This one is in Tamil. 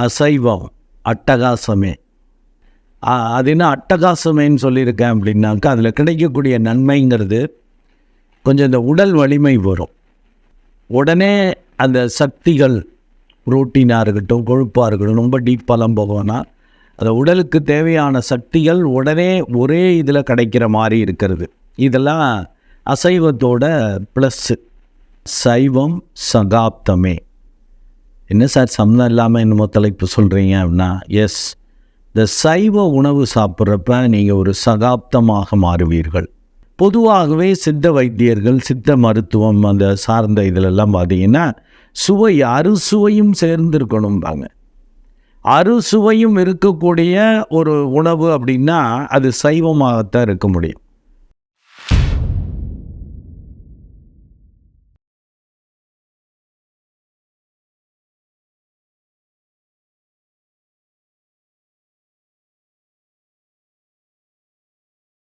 அசைவம் அட்டகாசமே. அது என்ன அட்டகாசமேன்னு சொல்லியிருக்கேன் அப்படின்னாக்கா அதில் கிடைக்கக்கூடிய நன்மைங்கிறது கொஞ்சம் இந்த உடல் வலிமை வரும். உடனே அந்த சக்திகள் புரோட்டீனாக இருக்கட்டும் கொழுப்பாக இருக்கட்டும் ரொம்ப டீப்பாலாம் போகணும்னா அந்த உடலுக்கு தேவையான சக்திகள் உடனே ஒரே இதில் கிடைக்கிற மாதிரி இருக்கிறது. இதெல்லாம் அசைவத்தோட ப்ளஸ்ஸு சைவம் சகாப்தமே. என்ன சார் சம்மந்தம் இல்லாமல் என்னமோ தலைப்பு சொல்கிறீங்க அப்படின்னா எஸ் இந்த சைவ உணவு சாப்பிட்றப்ப நீங்கள் ஒரு சகாப்தமாக மாறுவீர்கள். பொதுவாகவே சித்த வைத்தியர்கள் சித்த மருத்துவம் அந்த சார்ந்த இதிலெல்லாம் பார்த்தீங்கன்னா சுவை அறுசுவையும் சேர்ந்திருக்கணும்பாங்க. அறுசுவையும் இருக்கக்கூடிய ஒரு உணவு அப்படின்னா அது சைவமாகத்தான் இருக்க முடியும்.